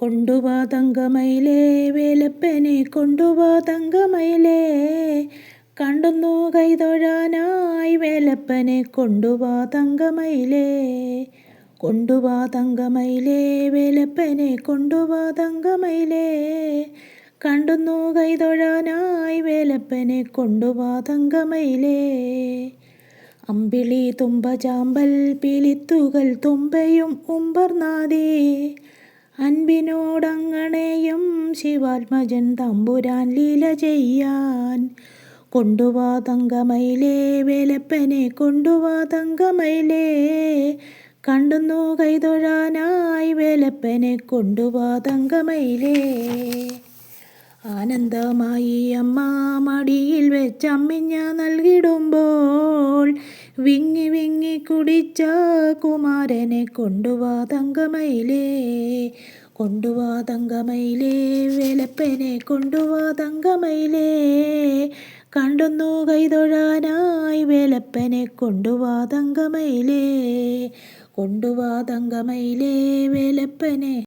കൊണ്ടുവാ തങ്കമയിലേ വേലപ്പനെ കൊണ്ടുവാ തങ്കമയിലേ കണ്ടുന്നു കൈതൊഴാനായി വേലപ്പനെ കൊണ്ടുവാ തങ്കമയിലേ കൊണ്ടുവാ തങ്കമയിലേ വേലപ്പനെ കൊണ്ടുവാ തങ്കമയിലേ കണ്ടുന്നു കൈതൊഴാനായി വേലപ്പനെ കൊണ്ടുവാ തങ്കമയിലേ അമ്പിളി തുമ്പ ചാമ്പൽ പിലിത്തുകൾ തുമ്പയും ഉമ്പർനാദേ. അൻപിനോടങ്ങണേയും ശിവാത്മജൻ തമ്പുരാൻ ലീല ചെയ്യാൻ. കൊണ്ടുവാ തങ്കമയിലേ വേലപ്പനെ കൊണ്ടുവാ തങ്കമയിലേ. കണ്ടുന്നു കൈതൊഴാനായി വേലപ്പനെ കൊണ്ടുവാ തങ്കമയിലേ. ആനന്ദമായി അമ്മ മടിയിൽ വെച്ചമ്മിഞ്ഞ നൽകിടുമ്പോൾ വിങ്ങി വിങ്ങി കുടിച്ച കുമാരനെ കൊണ്ടുവാ തങ്കമയിലേ. കൊണ്ടുവാ തങ്കമയിലേ വേലപ്പനെ കൊണ്ടുവാ തങ്കമയിലേ. കണ്ടുന്നു കൈതൊഴാനായി വേലപ്പനെ കൊണ്ടുവാ തങ്കമയിലേ. കൊണ്ടുവാ തങ്കമയിലേ വേലപ്പനെ